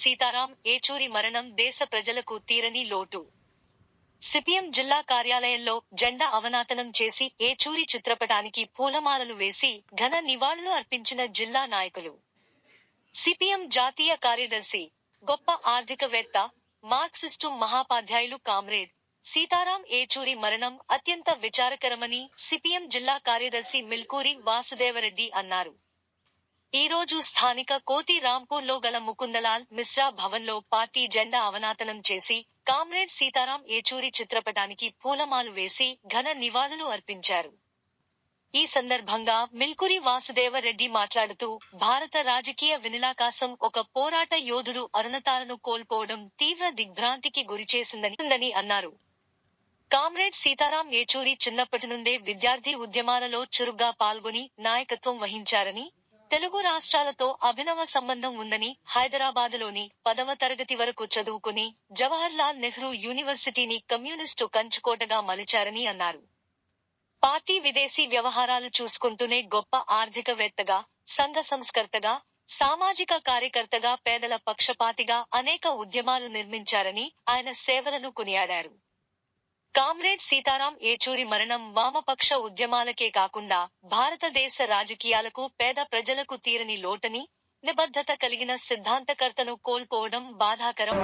సీతారాం ఏచూరి మరణం దేశ ప్రజలకు తీరని లోటు. సిపిఎం జిల్లా కార్యాలయంలో జెండా అవనాతనం చేసి ఏచూరి చిత్రపటానికి పూలమాలలు వేసి ఘన నివాళులు అర్పించిన జిల్లా నాయకులు. సిపిఎం జాతీయ కార్యదర్శి గొప్ప ఆర్థికవేత్త మార్క్సిస్టు మహాపాధ్యాయులు కామ్రేడ్ సీతారాం ఏచూరి మరణం అత్యంత విచారకరమని సిపిఎం జిల్లా కార్యదర్శి మిల్కూరి వాసుదేవరెడ్డి అన్నారు. ఈ రోజు స్థానిక కోతి రాంపూర్లో గల ముకుందలాల్ మిశ్రా భవన్లో పార్టీ జెండా అవనాతనం చేసి కామ్రేడ్ సీతారాం ఏచూరి చిత్రపటానికి పూలమాలు వేసి ఘన నివాళులు అర్పించారు. ఈ సందర్భంగా మిల్కురి వాసుదేవరెడ్డి మాట్లాడుతూ భారత రాజకీయ వినిలాకాశం ఒక పోరాట యోధుడు అరుణతాలను కోల్పోవడం తీవ్ర దిగ్భ్రాంతికి గురిచేసిందని అన్నారు. కామ్రేడ్ సీతారాం ఏచూరి చిన్నప్పటి నుండే విద్యార్థి ఉద్యమాలలో చురుగ్గా పాల్గొని నాయకత్వం వహించారని తెలుగు రాష్ట్రాలతో అభినవ సంబంధం ఉందని హైదరాబాదులోని పదవ తరగతి వరకు చదువుకుని జవహర్ లాల్ నెహ్రూ యూనివర్సిటీని కమ్యూనిస్టు కంచుకోటగా మలిచారని అన్నారు. పార్టీ విదేశీ వ్యవహారాలు చూసుకుంటూనే గొప్ప ఆర్థికవేత్తగా సంఘ సంస్కర్తగా సామాజిక కార్యకర్తగా పేదల పక్షపాతిగా అనేక ఉద్యమాలు నిర్మించారని ఆయన సేవలను కొనియాడారు. కామ్రేడ్ సీతారాం ఏచూరి మరణం వామపక్ష ఉద్యమాలకే కాకుండా భారతదేశ రాజకీయాలకు పేద ప్రజలకు తీరని లోటని నిబద్ధత కలిగిన సిద్ధాంతకర్తను కోల్పోవడం బాధాకరం.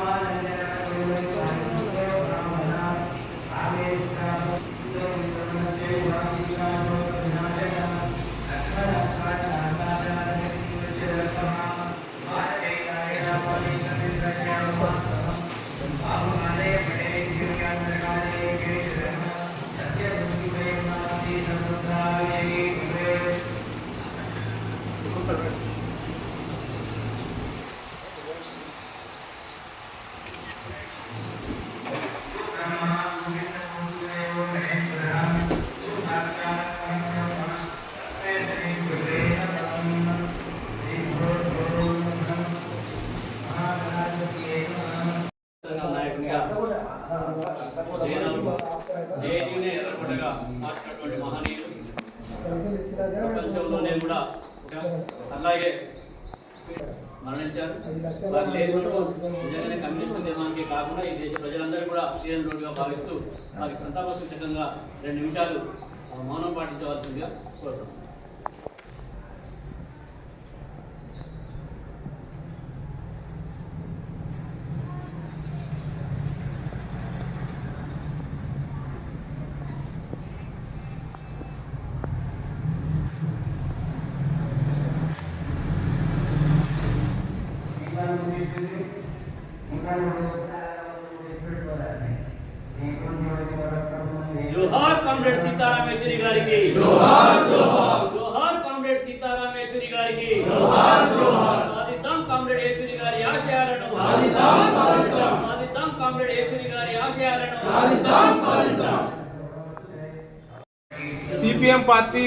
ప్రపంచంలోనే కూడా అలాగే మరణించారు. వారు లేకుండా నిజంగానే కమ్యూనిస్ట్ నిర్మాణానికి కాకుండా ఈ దేశ ప్రజలందరూ కూడా తీరని రోడ్డుగా భావిస్తూ వారికి సంతాప సూచకంగా రెండు నిమిషాలు మౌనం పాటించవలసిందిగా కోరుతున్నాం. జోహార్ కామ్రేడ్ సీతారాం యేచూరి గారికి. జోహార్ జోహార్. జోహార్ కామ్రేడ్ సీతారాం యేచూరి గారికి. జోహార్ జోహార్. సాధిద్దాం కామ్రేడ్ యేచూరి గారి ఆశయాలను. సాధిద్దాం సాధిద్దాం. సాధిద్దాం కామ్రేడ్ యేచూరి గారి ఆశయాలను. సాధిద్దాం సాధిద్దాం. సిపిఎం పార్టీ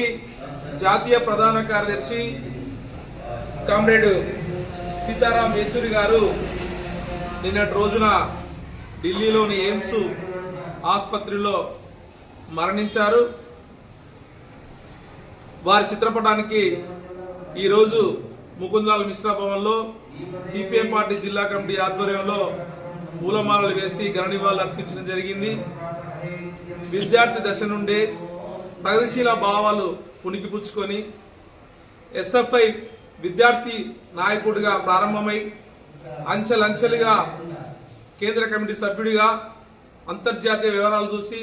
జాతీయ ప్రధాన కార్యదర్శి కామ్రేడ్ సీతారాం యేచూరి గారు నిన్నటి రోజున ఢిల్లీలోని ఎయిమ్స్ ఆసుపత్రిలో మరణించారు. వారి చిత్రపటానికి ఈరోజు ముకుందలాల్ మిశ్రా భవన్లో సిపిఎం పార్టీ జిల్లా కమిటీ ఆధ్వర్యంలో పూలమాలలు వేసి ఘన నివాళులు అర్పించడం జరిగింది. విద్యార్థి దశ నుండే ప్రగతిశీల భావాలు పుణికిపుచ్చుకొని ఎస్ఎఫ్ఐ విద్యార్థి నాయకుడిగా ప్రారంభమై అంచెలంచెలుగా కేంద్ర కమిటీ సభ్యుడిగా అంతర్జాతీయ వివరాలు చూసి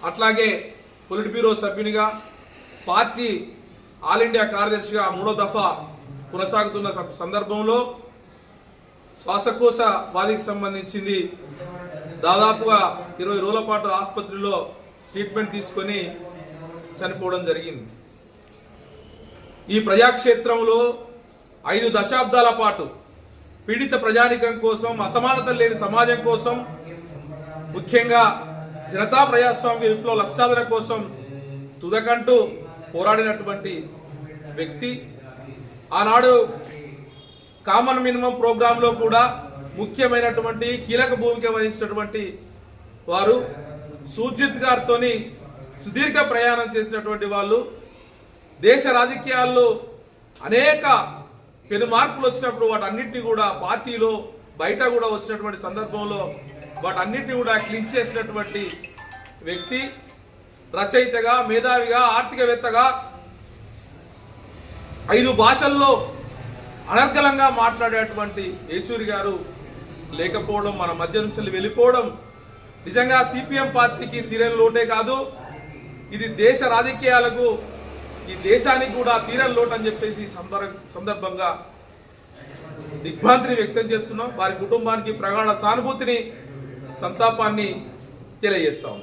అట్లాగే పొలిట్ బ్యూరో సభ్యునిగా పార్టీ ఆల్ ఇండియా కార్యదర్శిగా మూడో దఫా కొనసాగుతున్న సందర్భంలో శ్వాసకోశ వ్యాధికి సంబంధించింది దాదాపుగా ఇరవై రోజుల పాటు ఆసుపత్రిలో ట్రీట్మెంట్ తీసుకొని చనిపోవడం జరిగింది. ఈ ప్రజాక్షేత్రంలో ఐదు దశాబ్దాల పాటు పీడిత ప్రజానికం కోసం అసమానత లేని సమాజం కోసం ముఖ్యంగా జనతా ప్రజాస్వామ్య విప్లవ లక్ష్యాల కోసం తుదకంటూ పోరాడినటువంటి వ్యక్తి. ఆనాడు కామన్ మినిమం ప్రోగ్రాంలో కూడా ముఖ్యమైనటువంటి కీలక భూమిక వహించినటువంటి వారు. సూజిత్ గారితోని సుదీర్ఘ ప్రయాణం చేసినటువంటి వాళ్ళు. దేశ రాజకీయాల్లో అనేక పెను మార్పులు వచ్చినప్పుడు వాటన్నిటిని కూడా పార్టీలో బయట కూడా వచ్చినటువంటి సందర్భంలో వాటన్నిటిని కూడా క్లించ్ చేసినటువంటి వ్యక్తి రచయితగా మేధావిగా ఆర్థికవేత్తగా ఐదు భాషల్లో అనర్గళంగా మాట్లాడేటువంటి ఏచూరి గారు లేకపోవడం మన మధ్య నుంచి వెళ్ళిపోవడం నిజంగా సిపిఎం పార్టీకి తీరని లోటే కాదు. ఇది దేశ రాజకీయాలకు ఈ దేశానికి కూడా తీరని లోటు అని చెప్పేసి సందర్భంగా దిగ్భ్రాంతిని వ్యక్తం చేస్తున్నాం. వారి కుటుంబానికి ప్రగాఢ సానుభూతిని సంతాపాన్ని తెలియజేస్తాం